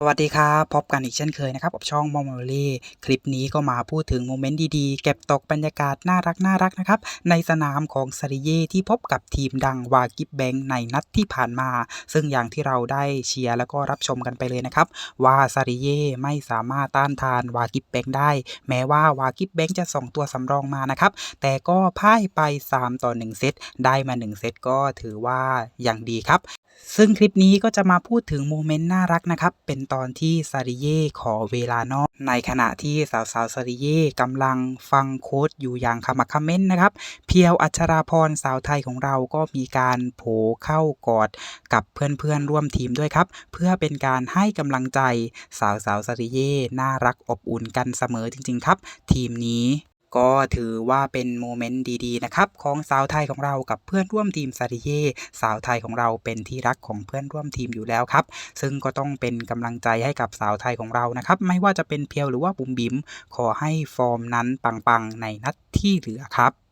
สวัสดีครับ พบกันอีกเช่นเคยนะครับกับช่องมอม m ล y คลิปนี้ก็มาพูดถึงโมเมนต์ดีๆ เก็บตกบรรยากาศน่ารักน่ารักนะครับ ในสนามของซาริเย่ที่พบกับทีมดังวากิบแบงในนัดที่ผ่านมา ซึ่งอย่างที่เราได้เชียร์แล้วก็รับชมกันไปเลยนะครับ ว่าซาริเย่ไม่สามารถต้านทานวากิบแบงได้ แม้ว่าวากิบแบงจะส่งตัวสำรองมานะครับ แต่ก็พ่ายไป 3 ต่อ 1 เซตได้มา 1 เซตก็ถือว่าอย่างดีครับ ซึ่งคลิปนี้ก็จะมาพูดถึงโมเมนต์น่ารักนะครับ เป็นตอนที่ซาริเย่ขอเวลานอกในขณะที่สาวสาวๆซาริเย่กำลังฟังโค้ดอยู่อย่างขมักเขม้นนะครับ เพียวอัชราพรสาวไทยของเราก็มีการโผเข้ากอดกับเพื่อนๆร่วมทีมด้วยครับ เพื่อเป็นการให้กำลังใจสาวสาวๆซาริเย่น่ารักอบอุ่นกันเสมอจริง ๆ ครับ ทีมนี้ ก็ถือว่าเป็นโมเมนต์ดีๆนะครับของสาวไทยของเรากับเพื่อนร่วมทีมซาริเย่สาวไทยของเราเป็นที่รักของเพื่อนร่วมทีมอยู่แล้วครับ ซึ่งก็ต้องเป็นกำลังใจให้กับสาวไทยของเรานะครับ ไม่ว่าจะเป็นเพียวหรือว่าบุ๋มบิ๋มขอให้ฟอร์มนั้นปังๆในนัดที่เหลือครับ